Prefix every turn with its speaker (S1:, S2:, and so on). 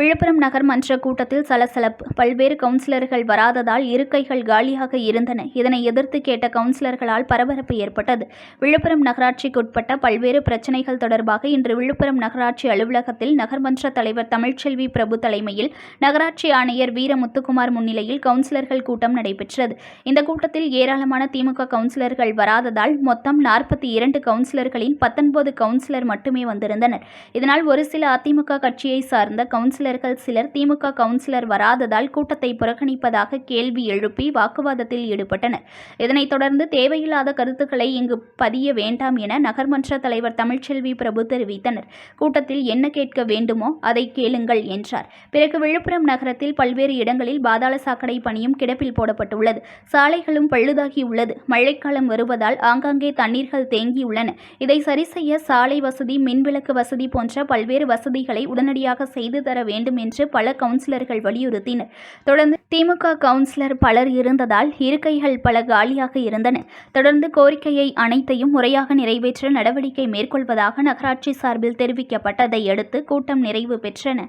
S1: விழுப்புரம் நகர் மன்ற கூட்டத்தில் சலசலப்பு. பல்வேறு கவுன்சிலர்கள் வராததால் இருக்கைகள் காலியாக இருந்தன. இதனை எதிர்த்து கேட்ட கவுன்சிலர்களால் பரபரப்பு ஏற்பட்டது. விழுப்புரம் நகராட்சிக்குட்பட்ட பல்வேறு பிரச்சினைகள் தொடர்பாக இன்று விழுப்புரம் நகராட்சி அலுவலகத்தில் நகர்மன்ற தலைவர் தமிழ்ச்செல்வி பிரபு தலைமையில் நகராட்சி ஆணையர் வீர முத்துக்குமார் முன்னிலையில் கவுன்சிலர்கள் கூட்டம் நடைபெற்றது. இந்த கூட்டத்தில் ஏராளமான திமுக கவுன்சிலர்கள் வராததால் மொத்தம் நாற்பத்தி இரண்டு கவுன்சிலர்களின் பத்தொன்பது கவுன்சிலர் மட்டுமே வந்திருந்தனர். இதனால் ஒரு சில அதிமுக கட்சியை சார்ந்த கவுன்சிலர் கவுன்சிலர்கள் சிலர் திமுக கவுன்சிலர் வராததால் கூட்டத்தை புறக்கணிப்பதாக கேள்வி எழுப்பி வாக்குவாதத்தில் ஈடுபட்டனர். இதனைத் தொடர்ந்து தேவையில்லாத கருத்துக்களை இங்கு பதிய வேண்டாம் என நகர்மன்ற தலைவர் தமிழ்ச்செல்வி பிரபு தெரிவித்தனர். கூட்டத்தில் என்ன கேட்க வேண்டுமோ அதை கேளுங்கள் என்றார். பிறகு விழுப்புரம் நகரத்தில் பல்வேறு இடங்களில் பாதாள சாக்கடை பணியும் கிடப்பில் போடப்பட்டுள்ளது. சாலைகளும் பழுதாகியுள்ளது. மழைக்காலம் வருவதால் ஆங்காங்கே தண்ணீர்கள் தேங்கியுள்ளன. இதை சரி செய்ய சாலை வசதி மின்விளக்கு வசதி போன்ற பல்வேறு வசதிகளை உடனடியாக செய்து தர வேண்டும் என்று பல கவுன்சிலர்கள் வலியுறுத்தினர். தொடர்ந்து திமுக கவுன்சிலர் பலர் இருந்ததால் இருக்கைகள் பல காலியாக இருந்தன. தொடர்ந்து கோரிக்கையை அனைத்தையும் முறையாக நிறைவேற்ற நடவடிக்கை மேற்கொள்வதாக நகராட்சி சார்பில் தெரிவிக்கப்பட்டதை அடுத்து கூட்டம் நிறைவு பெற்றன.